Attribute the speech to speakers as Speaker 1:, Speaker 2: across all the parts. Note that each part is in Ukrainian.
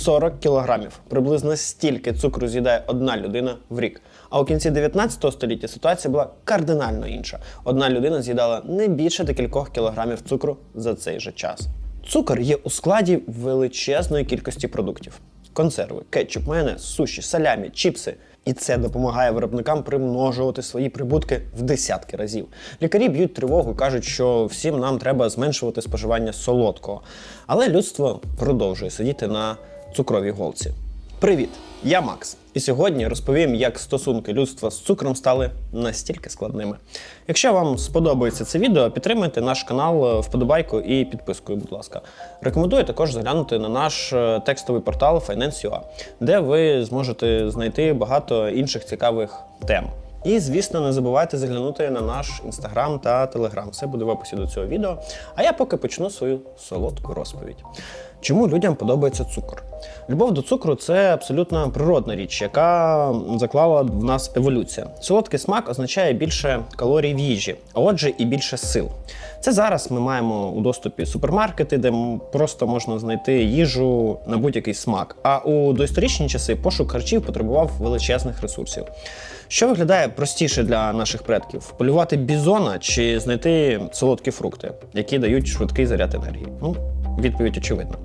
Speaker 1: 40 кілограмів. Приблизно стільки цукру з'їдає одна людина в рік. А у кінці 19 століття ситуація була кардинально інша. Одна людина з'їдала не більше декількох кілограмів цукру за цей же час. Цукор є у складі величезної кількості продуктів: консерви, кетчуп, майонез, суші, салямі, чіпси. І це допомагає виробникам примножувати свої прибутки в десятки разів. Лікарі б'ють тривогу, кажуть, що всім нам треба зменшувати споживання солодкого. Але людство продовжує сидіти на цукровій голці. Привіт! Я Макс, і сьогодні розповім, як стосунки людства з цукром стали настільки складними. Якщо вам сподобається це відео, підтримайте наш канал е, вподобайкою і підпискою, будь ласка. Рекомендую також заглянути на наш е, текстовий портал Finance.ua, де ви зможете знайти багато інших цікавих тем. І, звісно, не забувайте заглянути на наш інстаграм та телеграм. Все буде в описі до цього відео. А я поки почну свою солодку розповідь. Чому людям подобається цукор? Любов до цукру це абсолютно природна річ, яка заклала в нас еволюція. Солодкий смак означає більше калорій в їжі, а отже, і більше сил. Це зараз ми маємо у доступі супермаркети, де просто можна знайти їжу на будь-який смак. А у доісторичні часи пошук харчів потребував величезних ресурсів. Що виглядає простіше для наших предків: полювати бізона чи знайти солодкі фрукти, які дають швидкий заряд енергії? Ну, відповідь очевидна.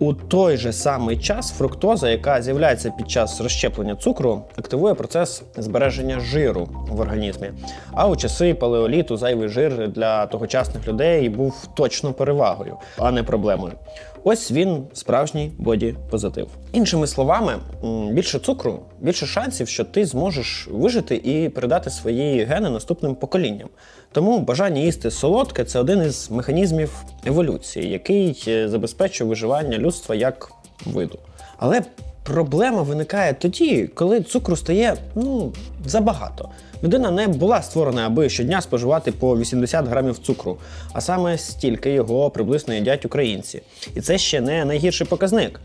Speaker 1: У той же самий час фруктоза, яка з'являється під час розщеплення цукру, активує процес збереження жиру в організмі. А у часи палеоліту зайвий жир для тогочасних людей був точно перевагою, а не проблемою. Ось він справжній боді-позитив. Іншими словами, більше цукру, більше шансів, що ти зможеш вижити і передати свої гени наступним поколінням. Тому бажання їсти солодке це один із механізмів еволюції, який е, забезпечує виживання людства як виду. Але проблема виникає тоді, коли цукру стає ну забагато. Людина не була створена, аби щодня споживати по 80 грамів цукру, а саме стільки його приблизно їдять українці. І це ще не найгірший показник.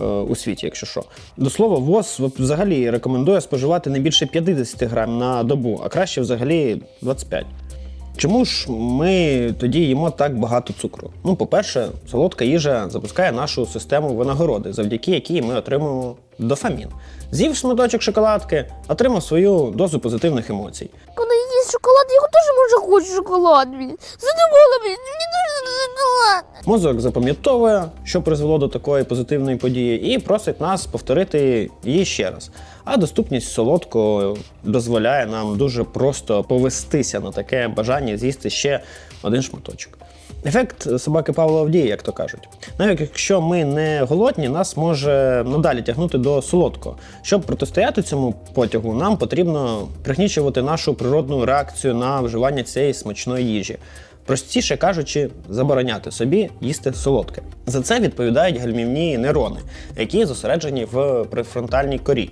Speaker 1: е, У світі, якщо що. До слова, ВОЗ взагалі рекомендує споживати не більше 50 грам на добу, а краще взагалі 25. Чому ж ми тоді їмо так багато цукру? Ну, по-перше, солодка їжа запускає нашу систему винагороди, завдяки якій ми отримуємо дофамін. З'їв шматочок шоколадки, отримав свою дозу позитивних емоцій.
Speaker 2: Коли їсть шоколад, я теж може хочу шоколад. Задумала, мені дуже шоколад.
Speaker 1: Мозок запам'ятовує, що призвело до такої позитивної події, і просить нас повторити її ще раз. А доступність солодкого дозволяє нам дуже просто повестися на таке бажання з'їсти ще один шматочок. Ефект собаки Павлова діє, як то кажуть. Навіть якщо ми не голодні, нас може надалі тягнути до солодкого. Щоб протистояти цьому потягу, нам потрібно пригнічувати нашу природну реакцію на вживання цієї смачної їжі. Простіше кажучи, забороняти собі їсти солодке. За це відповідають гальмівні нейрони, які зосереджені в префронтальній корі.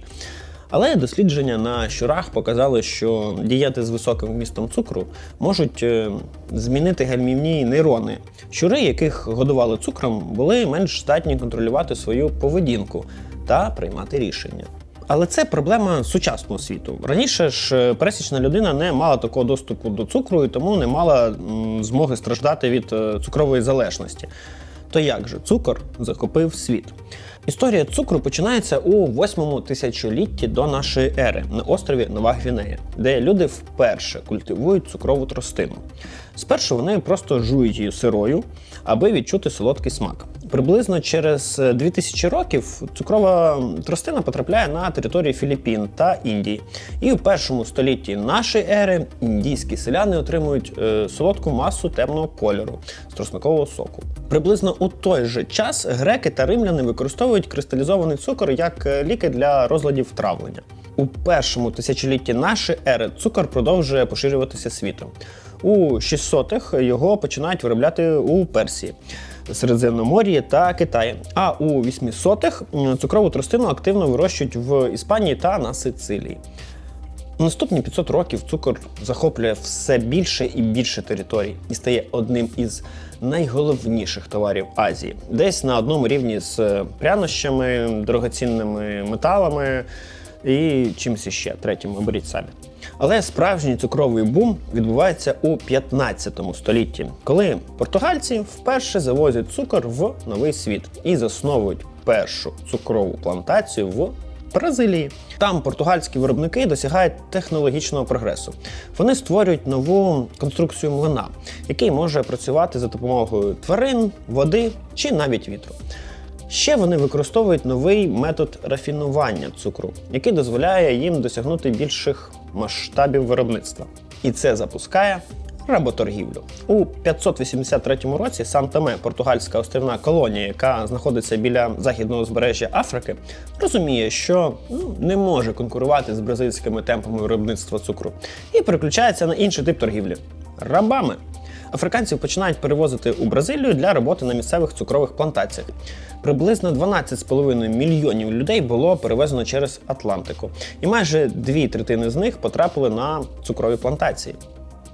Speaker 1: Але дослідження на щурах показали, що дієти з високим вмістом цукру можуть е, змінити гальмівні нейрони. Щури, яких годували цукром, були менш здатні контролювати свою поведінку та приймати рішення. Але це проблема сучасного світу. Раніше ж е, пересічна людина не мала такого доступу до цукру і тому не мала змоги страждати від е, цукрової залежності. То як же цукор захопив світ? Історія цукру починається у восьмому тисячолітті до нашої ери на острові Нова Гвінея, де люди вперше культивують цукрову тростину. Спершу вони просто жують її сирою, аби відчути солодкий смак. Приблизно через е, 2000 років цукрова тростина потрапляє на території Філіппін та Індії. І у першому столітті нашої ери індійські селяни отримують е, солодку масу темного кольору з тросникового соку. Приблизно у той же час греки та римляни використовують кристалізований цукор як е, ліки для розладів травлення. У першому тисячолітті нашої ери цукор продовжує поширюватися світом. У 600-х його починають виробляти у Персії. Середземномор'ї та Китаї. А у 800-х цукрову тростину активно вирощують в Іспанії та на Сицилії. Наступні 500 років цукор захоплює все більше і більше територій і стає одним із найголовніших товарів Азії, десь на одному рівні з е, прянощами, дорогоцінними металами і чимось іще, третім оберіть самі. Але справжній цукровий бум відбувається у 15 столітті, коли португальці вперше завозять цукор в новий світ і засновують першу цукрову плантацію в Бразилії. Там португальські виробники досягають технологічного прогресу. Вони створюють нову конструкцію млина, який може працювати за допомогою тварин, води чи навіть вітру. Ще вони використовують новий метод рафінування цукру, який дозволяє їм досягнути більших масштабів виробництва. І це запускає работоргівлю. У 583 році Сан-Таме, португальська острівна колонія, яка знаходиться біля західного узбережжя Африки, розуміє, що ну, не може конкурувати з бразильськими темпами виробництва цукру, і переключається на інший тип торгівлі рабами. Африканців починають перевозити у Бразилію для роботи на місцевих цукрових плантаціях. Приблизно 12,5 мільйонів людей було перевезено через Атлантику, і майже дві третини з них потрапили на цукрові плантації.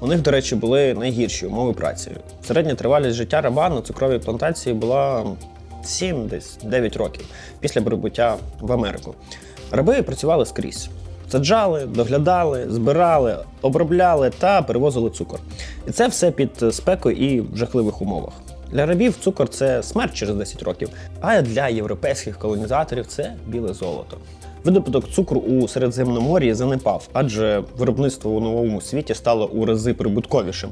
Speaker 1: У них, до речі, були найгірші умови праці. Середня тривалість життя раба на цукровій плантації була 7 десь 9 років після прибуття в Америку. Раби працювали скрізь. Саджали, доглядали, збирали, обробляли та перевозили цукор. І це все під спекою і в жахливих умовах. Для рабів цукор це смерть через 10 років, а для європейських колонізаторів це біле золото. Видобуток цукру у Середземномор'ї занепав, адже виробництво у новому світі стало у рази прибутковішим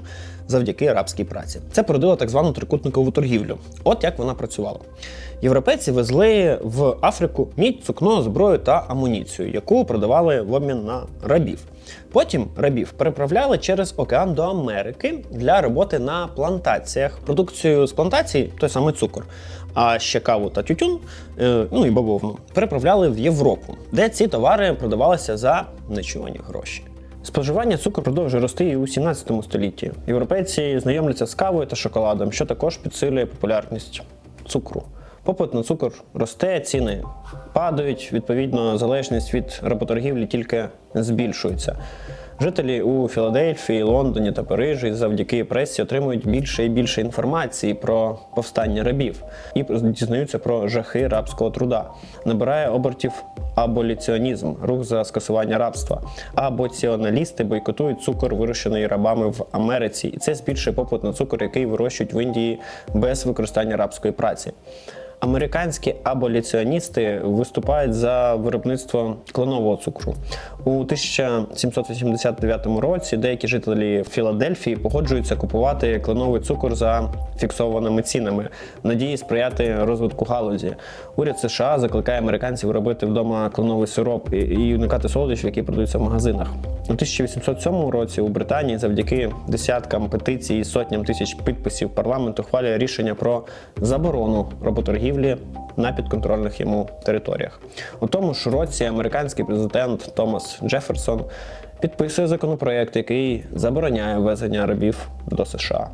Speaker 1: завдяки арабській праці. Це породило так звану трикутникову торгівлю. От як вона працювала. Європейці везли в Африку мідь, сукно, зброю та амуніцію, яку продавали в обмін на рабів. Потім рабів переправляли через океан до Америки для роботи на плантаціях. Продукцію з плантацій, той самий цукор, а ще каву та тютюн, е, ну і бавовну, переправляли в Європу, де ці товари продавалися за нечувані гроші. Споживання цукру продовжує рости і у 17 столітті. Європейці знайомляться з кавою та шоколадом, що також підсилює популярність цукру. Попит на цукор росте, ціни падають, відповідно, залежність від работоргівлі тільки збільшується. Жителі у Філадельфії, Лондоні та Парижі завдяки пресі отримують більше і більше інформації про повстання рабів і дізнаються про жахи рабського труда. Набирає обертів аболіціонізм, рух за скасування рабства. Абоціоналісти бойкотують цукор, вирощений рабами в Америці, і це збільшує попит на цукор, який вирощують в Індії без використання рабської праці. Американські аболіціоністи виступають за виробництво клонового цукру. У 1789 році деякі жителі Філадельфії погоджуються купувати кленовий цукор за фіксованими цінами, в надії сприяти розвитку галузі. Уряд США закликає американців робити вдома кленовий сироп і- уникати солодощів, які продаються в магазинах. У 1807 році у Британії завдяки десяткам петицій і сотням тисяч підписів парламент ухвалює рішення про заборону работоргівлі на підконтрольних йому територіях. У тому ж році американський президент Томас Джеферсон підписує законопроект, який забороняє ввезення рабів до США.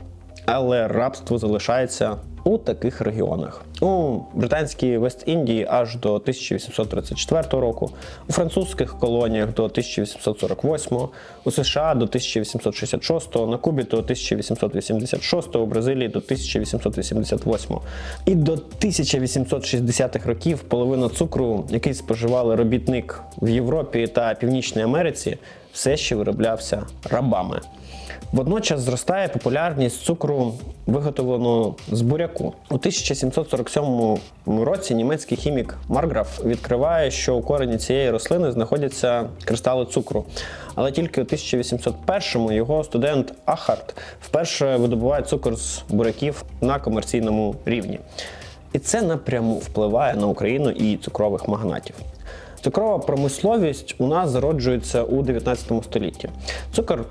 Speaker 1: Але рабство залишається у таких регіонах: у британській Вест-Індії аж до 1834 року, у французьких колоніях до 1848, у США до 1866, на Кубі до 1886, у Бразилії до 1888. І до 1860-х років половина цукру, який споживали робітник в Європі та Північній Америці, все ще вироблявся рабами. Водночас зростає популярність цукру, виготовленого з буряку. У 1747 році німецький хімік Марграф відкриває, що у корені цієї рослини знаходяться кристали цукру. Але тільки у 1801-му його студент Ахарт вперше видобуває цукор з буряків на комерційному рівні. І це напряму впливає на Україну і цукрових магнатів. Цукрова промисловість у нас зароджується у 19 столітті. Цукор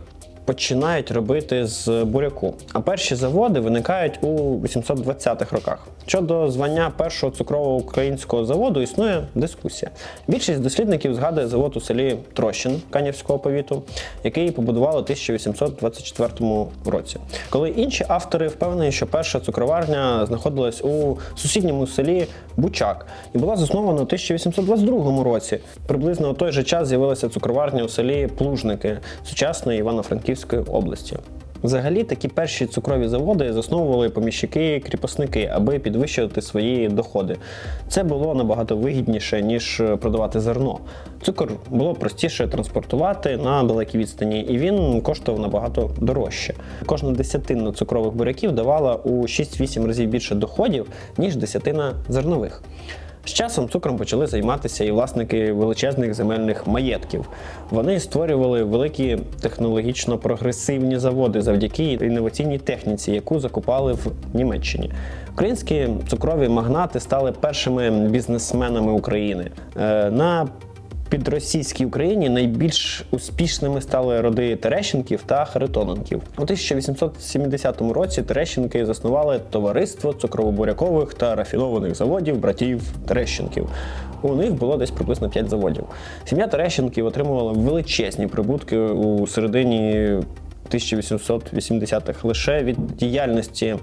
Speaker 1: починають робити з буряку, а перші заводи виникають у 820-х роках. Щодо звання першого цукрового українського заводу існує дискусія. Більшість дослідників згадує завод у селі Трощин Канівського повіту, який побудували у 1824 році. Коли інші автори впевнені, що перша цукроварня знаходилась у сусідньому селі Бучак і була заснована у 1822 році. Приблизно у той же час з'явилася цукроварня у селі Плужники сучасної Івано-Франківської області. Взагалі, такі перші цукрові заводи засновували поміщики кріпосники, аби підвищувати свої доходи. Це було набагато вигідніше, ніж продавати зерно. Цукор було простіше транспортувати на далекій відстані, і він коштував набагато дорожче. Кожна десятина цукрових буряків давала у 6-8 разів більше доходів, ніж десятина зернових. З часом цукром почали займатися і власники величезних земельних маєтків. Вони створювали великі технологічно прогресивні заводи завдяки інноваційній техніці, яку закупали в Німеччині. Українські цукрові магнати стали першими бізнесменами України. Е, На підросійській Україні найбільш успішними стали роди Терещенків та Харитоненків. У 1870 році Терещенки заснували товариство цукрово-бурякових та рафінованих заводів братів Терещенків. У них було десь приблизно 5 заводів. Сім'я Терещенків отримувала величезні прибутки у середині 1880-х. Лише від діяльності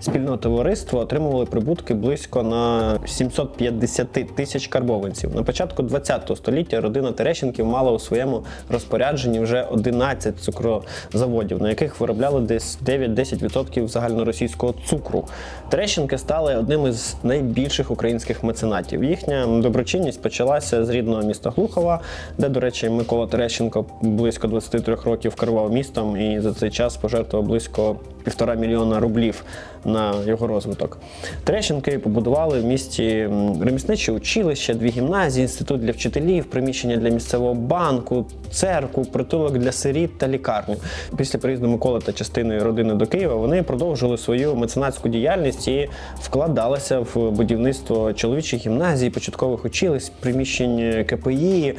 Speaker 1: спільного товариства отримували прибутки близько на 750 тисяч карбованців. На початку 20 століття родина Терещенків мала у своєму розпорядженні вже 11 цукрозаводів, на яких виробляли десь 9-10% загальноросійського цукру. Терещенки стали одним із найбільших українських меценатів. Їхня доброчинність почалася з рідного міста Глухова, де, до речі, Микола Терещенко близько 23 років керував містом і за цей час пожертвував близько півтора мільйона рублів на його розвиток. Терещенки побудували в місті ремісниче училище, дві гімназії, інститут для вчителів, приміщення для місцевого банку, церкву, притулок для сиріт та лікарню. Після приїзду Миколи та частини родини до Києва вони продовжили свою меценатську діяльність і вкладалися в будівництво чоловічих гімназій, початкових училищ, приміщень КПІ.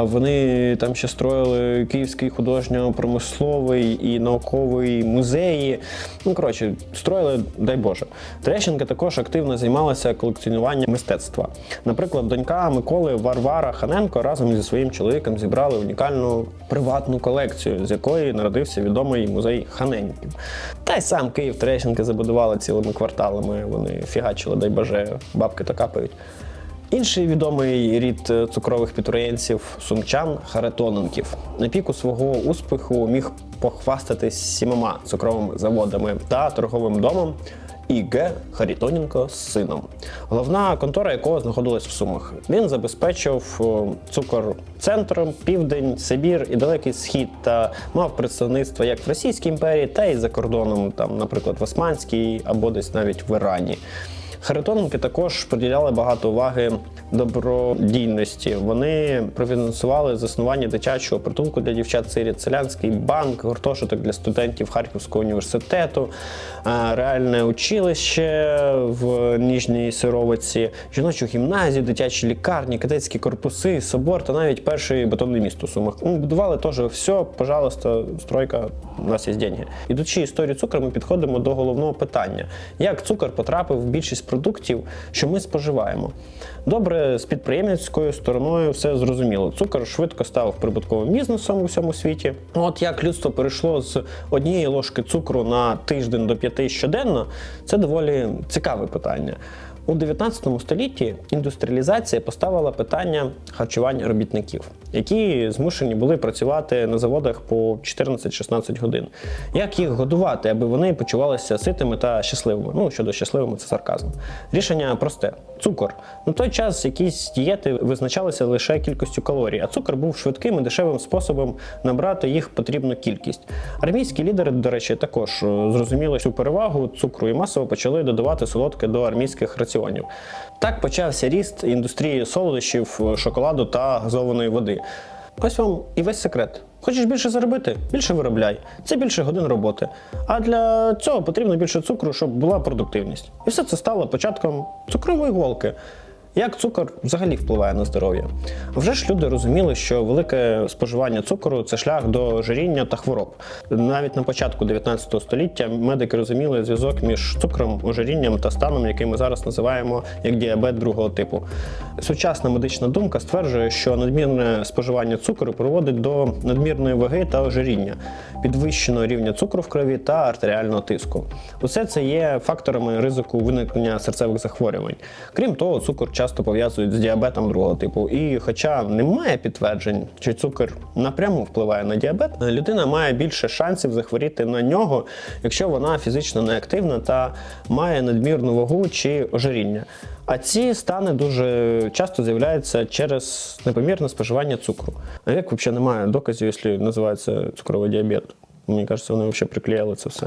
Speaker 1: Вони там ще строїли Київський художньо-промисловий і науковий музеї. Ну коротше, строїли, дай Боже. Терещенка також активно займалася колекціонуванням мистецтва. Наприклад, донька Миколи Варвара Ханенко разом зі своїм чоловіком зібрали унікальну приватну колекцію, з якої народився відомий музей Ханенків. Та й сам Київ Терещенки забудували цілими кварталами. Вони фігачили, дай Боже, бабки та капають. Інший відомий рід е, цукрових підприємців сумчан Харитоненків. На піку свого успіху міг похвастатись сімома цукровими заводами та торговим домом І.Г. Харитоненко з сином, головна контора якого знаходилась в Сумах. Він забезпечив цукор центром, південь, Сибір і Далекий Схід та мав представництво як в Російській імперії, та й за кордоном, там, наприклад, в Османській або десь навіть в Ірані. Харитоненки також приділяли багато уваги добродійності. Вони профінансували заснування дитячого притулку для дівчат сиріт селянський банк, гуртожиток для студентів Харківського університету, е, реальне училище в Ніжній Сировиці, жіночу гімназію, дитячі лікарні, кадетські корпуси, собор та навіть перший бетонний міст у Сумах. Будували теж все, пожалуйста, стройка, у нас є деньги. Ідучи історію цукру, ми підходимо до головного питання: як цукор потрапив в більшість продуктів, що ми споживаємо. Добре, з підприємницькою стороною все зрозуміло. Цукор швидко став прибутковим бізнесом у всьому світі. От як людство перейшло з однієї ложки цукру на тиждень до п'яти щоденно, це доволі цікаве питання. У 19 столітті індустріалізація поставила питання харчування робітників, які змушені були працювати на заводах по 14-16 годин. Як їх годувати, аби вони почувалися ситими та щасливими? Ну щодо щасливими, це сарказм. Рішення просте: цукор. На той час якісь дієти визначалися лише кількістю калорій, а цукор був швидким і дешевим способом набрати їх потрібну кількість. Армійські лідери, до речі, також е, зрозуміли цю перевагу цукру і масово почали додавати солодке до армійських раціонів. Так почався ріст індустрії солодощів, шоколаду та газованої води. Ось вам і весь секрет. Хочеш більше заробити? Більше виробляй. Це більше годин роботи. А для цього потрібно більше цукру, щоб була продуктивність. І все це стало початком цукрової голки. Як цукор взагалі впливає на здоров'я? Вже ж люди розуміли, що велике споживання цукру це шлях до ожиріння та хвороб. Навіть на початку 19 століття медики розуміли зв'язок між цукром, ожирінням та станом, який ми зараз називаємо як діабет другого типу. Сучасна медична думка стверджує, що надмірне споживання цукру приводить до надмірної ваги та ожиріння, підвищеного рівня цукру в крові та артеріального тиску. Усе це є факторами ризику виникнення серцевих захворювань. Крім того, цукор часто пов'язують з діабетом другого типу. І хоча немає підтверджень, чи цукор напряму впливає на діабет, людина має більше шансів захворіти на нього, якщо вона фізично неактивна та має надмірну вагу чи ожиріння. А ці стани дуже часто з'являються через непомірне споживання цукру. А як взагалі немає доказів, якщо називається цукровий діабет? Мені кажеться, вони взагалі приклеїли це все.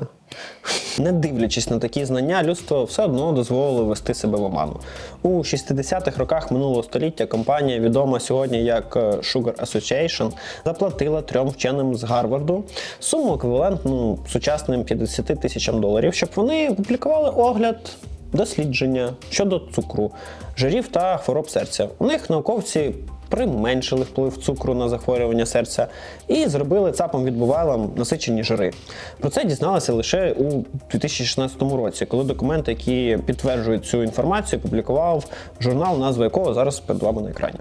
Speaker 1: Не дивлячись на такі знання, людство все одно дозволило вести себе в оману. У 60-х роках минулого століття компанія, відома сьогодні як е, Sugar Association, заплатила трьом вченим з Гарварду суму еквівалентну сучасним 50 тисячам доларів, щоб вони опублікували огляд дослідження щодо цукру, жирів та хвороб серця. У них науковці применшили вплив цукру на захворювання серця і зробили цапом відбувайлом насичені жири. Про це дізналися лише у 2016 році, коли документи, які підтверджують цю інформацію, публікував журнал, назва якого зараз перед вами на екрані.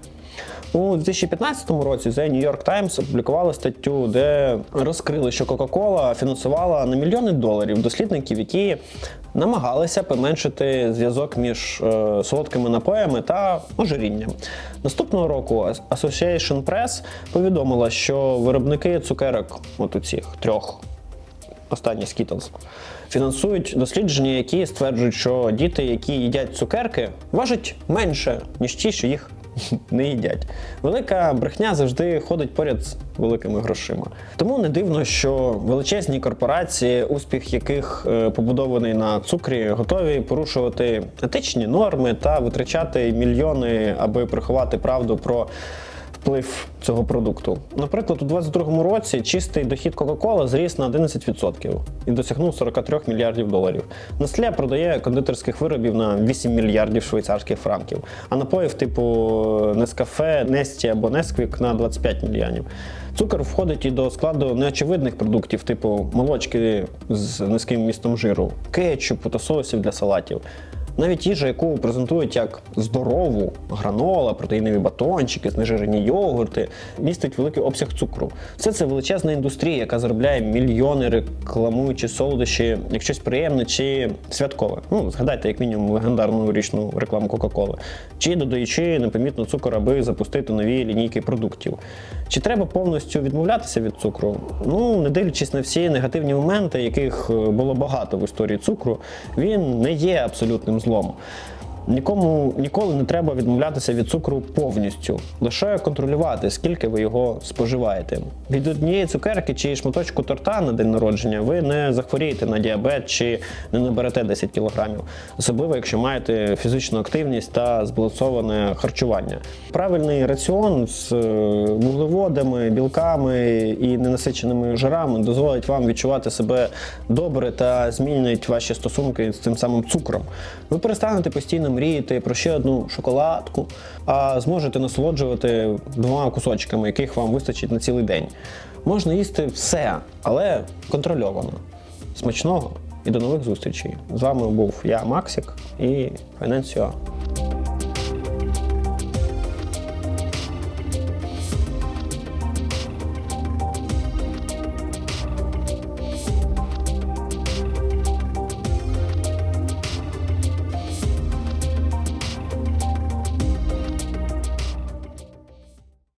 Speaker 1: У 2015 році The New York Times опублікували статтю, де розкрили, що Coca-Cola фінансувала на мільйони доларів дослідників, які намагалися поменшити зв'язок між е, солодкими напоями та ожирінням. Наступного року Association Press повідомила, що виробники цукерок, от у цих трьох останні Skittles, фінансують дослідження, які стверджують, що діти, які їдять цукерки, важать менше, ніж ті, що їх не їдять. Велика брехня завжди ходить поряд з великими грошима. Тому не дивно, що величезні корпорації, успіх яких е, побудований на цукрі, готові порушувати етичні норми та витрачати мільйони, аби приховати правду про вплив цього продукту. Наприклад, у 2022 році чистий дохід Coca-Cola зріс на 11% і досягнув 43 мільярдів доларів. Nestle продає кондитерських виробів на 8 мільярдів швейцарських франків, а напоїв типу Nescafe, Nesті або Nesquik на 25 мільйонів. Цукор входить і до складу неочевидних продуктів, типу молочки з низьким містом жиру, кетчупу та соусів для салатів. Навіть їжа, яку презентують як здорову, гранола, протеїнові батончики, знежирені йогурти, містить великий обсяг цукру. Все це величезна індустрія, яка заробляє мільйони, рекламуючи солодощі як щось приємне чи святкове. Ну, згадайте, як мінімум, легендарну річну рекламу Кока-Коли. Чи додаючи непомітно цукор, аби запустити нові лінійки продуктів. Чи треба повністю відмовлятися від цукру? Ну, не дивлячись на всі негативні моменти, яких е, було багато в історії цукру, він не є абсолютним злом. Нікому ніколи не треба відмовлятися від цукру повністю, лише контролювати, скільки ви його споживаєте. Від однієї цукерки чи шматочку торта на день народження ви не захворієте на діабет чи не наберете 10 кілограмів, особливо якщо маєте фізичну активність та збалансоване харчування. Правильний раціон з е, вуглеводами, білками і ненасиченими жирами дозволить вам відчувати себе добре та змінить ваші стосунки з цим самим цукром. Ви перестанете постійно мріяти про ще одну шоколадку, а зможете насолоджувати двома кусочками, яких вам вистачить на цілий день. Можна їсти все, але контрольовано. Смачного і до нових зустрічей. З вами був я, Максик і Файнансіо.